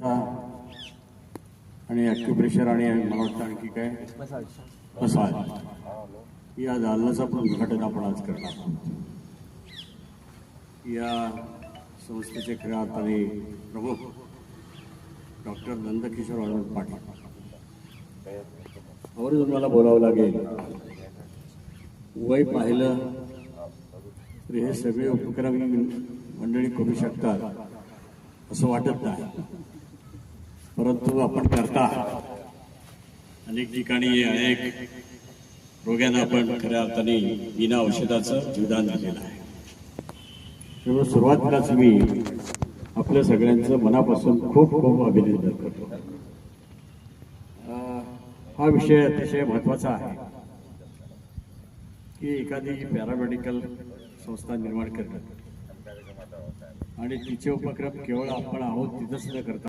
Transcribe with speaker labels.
Speaker 1: आणि ॲक्युप्रेशर आणि मला वाटतं आणखी काय मसाज या दालनाचं पण उद्घाटन आपण आज करणार आहोत. या संस्थेचे खऱ्या अर्थाने प्रमुख डॉक्टर नंदकिशोर आनंद पाटील. आवर्जून मला बोलावं लागेल. वय पाहिलं तरी हे सगळे उपक्रम मंडळी करू शकतात असं वाटत नाही. परंतु आपण करता. अनेक ठिकाणी अनेक रोग्यांना आपण खऱ्या अर्थाने विना औषधाचं जीवदान दिलेलं आहे. त्यामुळे सुरुवातीलाच मी आपल्या सगळ्यांचं मनापासून खूप खूप अभिनंदन करतो. हा विषय अतिशय महत्त्वाचा आहे. की एखादी पॅरामेडिकल संस्था निर्माण करणं. आणि तिचे उपक्रम केवळ आपण आहोत तिथंच न करता